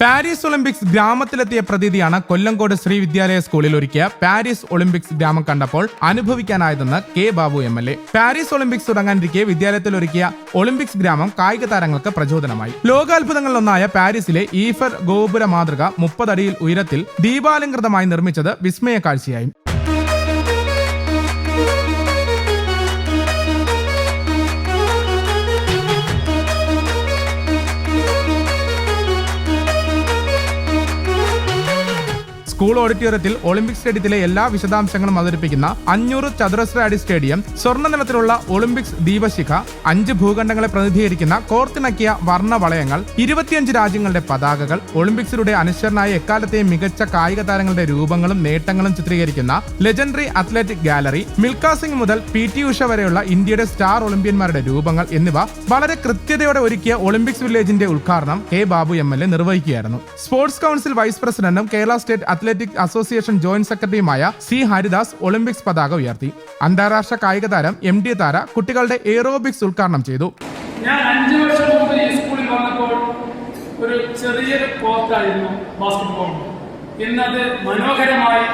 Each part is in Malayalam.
പാരീസ് ഒളിമ്പിക്സ് ഗ്രാമത്തിലെത്തിയ പ്രതിഥിയാണ് കൊല്ലങ്കോട് ശ്രീ വിദ്യാലയ സ്കൂളിൽ ഒരുക്കിയ പാരീസ് ഒളിമ്പിക്സ് ഗ്രാമം കണ്ടപ്പോൾ അനുഭവിക്കാനായതെന്ന് K Babu M L A. Paris Olympics തുടങ്ങാനിരിക്കെ വിദ്യാലയത്തിൽ ഒരുക്കിയ ഒളിമ്പിക്സ് ഗ്രാമം കായിക താരങ്ങൾക്ക് പ്രചോദനമായി. ലോകാത്ഭുതങ്ങളിലൊന്നായ പാരീസിലെ ഈഫർ ഗോപുര മാതൃക മുപ്പതടിയിൽ ഉയരത്തിൽ ദീപാലംകൃതമായി നിർമ്മിച്ചത് വിസ്മയ കാഴ്ചയായി സ്കൂൾ ഓഡിറ്റോറിയത്തിൽ ഒളിമ്പിക് സ്റ്റേഡിയത്തിലെ എല്ലാ വിശദാംശങ്ങളും അവതരിപ്പിക്കുന്ന അഞ്ഞൂറ് ചതുരശ്ര അടി സ്റ്റേഡിയം സ്വർണ നിലത്തിലുള്ള ഒളിമ്പിക്സ് ദീപശിഖ അഞ്ച് ഭൂഖണ്ഡങ്ങളെ പ്രതിനിധീകരിക്കുന്ന കോർത്തിണക്കിയ വർണ വളയങ്ങൾ ഇരുപത്തിയഞ്ച് രാജ്യങ്ങളുടെ പതാകകൾ ഒളിമ്പിക്സിലൂടെ അനശ്വരനായ എക്കാലത്തെയും മികച്ച കായിക താരങ്ങളുടെ രൂപങ്ങളും നേട്ടങ്ങളും ചിത്രീകരിക്കുന്ന legendary athletic gallery Milkha Singh മുതൽ പി ടി ഉഷ വരെയുള്ള ഇന്ത്യയുടെ സ്റ്റാർ ഒളിമ്പ്യന്മാരുടെ രൂപങ്ങൾ എന്നിവ വളരെ കൃത്യതയോടെ ഒരുക്കിയ ഒളിമ്പിക്സ് വില്ലേജിന്റെ ഉദ്ഘാടനം കെ ബാബു എ നിർവഹിക്കുകയായിരുന്നു. സ്പോർട്സ് കൗൺസിൽ വൈസ് പ്രസിഡന്റും Kerala state athletic association joint സെക്രട്ടറിയുമായ സി ഹരിദാസ് ഒളിമ്പിക്സ് പതാക ഉയർത്തി. അന്താരാഷ്ട്ര കായിക താരം എം ഡി താര കുട്ടികളുടെ എയറോബിക്സ് ഉദ്ഘാടനം ചെയ്തു. ഞാൻ അഞ്ചു വർഷം മുമ്പ് ഈ സ്കൂളിൽ വന്നപ്പോൾ ഒരു ചെറിയൊരു കോർട്ടായിരുന്നു ബാസ്കറ്റ്ബോൾ. ഇന്നത് മനോഹരമായി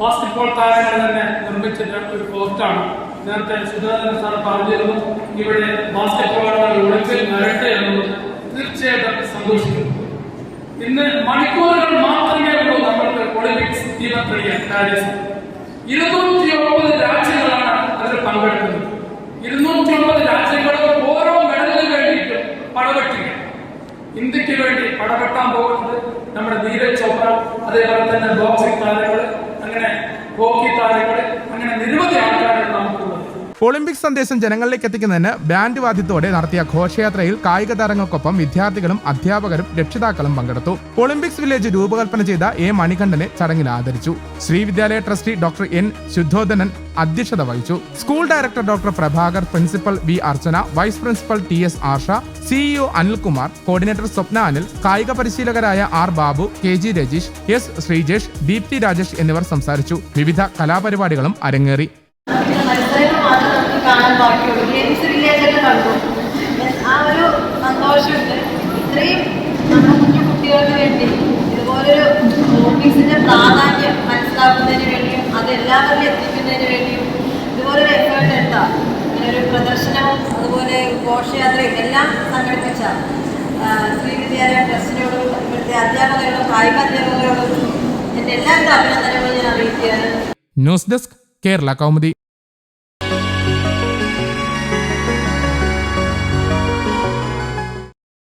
ബാസ്കറ്റ്ബോൾ താരങ്ങൾ തന്നെ നിർമ്മിച്ച ഒരു കോർട്ടാണ്. നേരത്തെ സുധാകരൻ സാർ പറഞ്ഞിരുന്നു ഇവിടെ ബാസ്കറ്റ്ബോൾ ഒളിമ്പിൽ വരട്ടെ എന്നുള്ളത് തീർച്ചയായിട്ടും സന്തോഷിക്കുന്നു. ഇന്ന് ദീപം ഇരുന്നൂറ്റി ഒമ്പത് രാജ്യങ്ങളാണ് അതിൽ പങ്കെടുക്കുന്നത്. ഇരുന്നൂറ്റി ഒമ്പത് രാജ്യങ്ങളും ഓരോ മെഡലിന് വേണ്ടിയിട്ട് പടവെട്ടുക ഇന്ത്യയ്ക്ക് വേണ്ടി പടവെട്ടാൻ പോകുന്നത് നമ്മുടെ നീരജ് ചോപ്ര അതേപോലെ തന്നെ ബോക്സിംഗ് താരങ്ങൾ അങ്ങനെ ഹോക്കി താരങ്ങൾ അങ്ങനെ നിരവധി ആൾക്കാരാണ് ഒളിമ്പിക്സ് സന്ദേശം ജനങ്ങളിലേക്ക് എത്തിക്കുന്നതിന് ബാൻഡ് വാദ്യത്തോടെ നടത്തിയ ഘോഷയാത്രയിൽ കായിക താരങ്ങൾക്കൊപ്പം വിദ്യാർത്ഥികളും അധ്യാപകരും രക്ഷിതാക്കളും പങ്കെടുത്തു. ഒളിമ്പിക്സ് വില്ലേജ് രൂപകൽപ്പന ചെയ്ത എ മണികണ്ഠനെ ചടങ്ങിൽ ആദരിച്ചു. Sreevidyalaya trustee doctor N Shuddhodhanan അധ്യക്ഷത വഹിച്ചു. School director doctor Prabhakar principal V Archana vice principal T S Arsha CEO Anilkumar coordinator Swapna Anil കായിക പരിശീലകരായ R Babu K G Rajeesh S Sreejesh Deepthi Rajesh എന്നിവർ സംസാരിച്ചു. വിവിധ കലാപരിപാടികളും അരങ്ങേറി. കാണാൻ ബാക്കിയുള്ളൂ. ഗെയിംസ് വില്ലേജൊക്കെ കണ്ടു. ആ ഒരു സന്തോഷമുണ്ട്. ഇത്രയും നമ്മുടെ കുഞ്ഞു കുട്ടികൾക്ക് വേണ്ടി ഇതുപോലൊരു ഓഫീസിന്റെ പ്രാധാന്യം മനസ്സിലാക്കുന്നതിന് വേണ്ടിയും അത് എല്ലാവരിലും എത്തിക്കുന്നതിന് വേണ്ടിയും ഇതുപോലൊരു എഫേർട്ട് എടുത്താൽ ഇങ്ങനൊരു പ്രദർശനവും അതുപോലെ ഘോഷയാത്രയും എല്ലാം സംഘടിപ്പിച്ച ശ്രീ വിദ്യാലയ ട്രസ്റ്റിനോടും ഇവിടുത്തെ അധ്യാപകരോടും കായിക അധ്യാപകരോടും എന്റെ എല്ലാവരും അഭിനന്ദനങ്ങളും ഞാൻ അറിയിക്കുകയാണ്. News desk Kerala Kaumudi.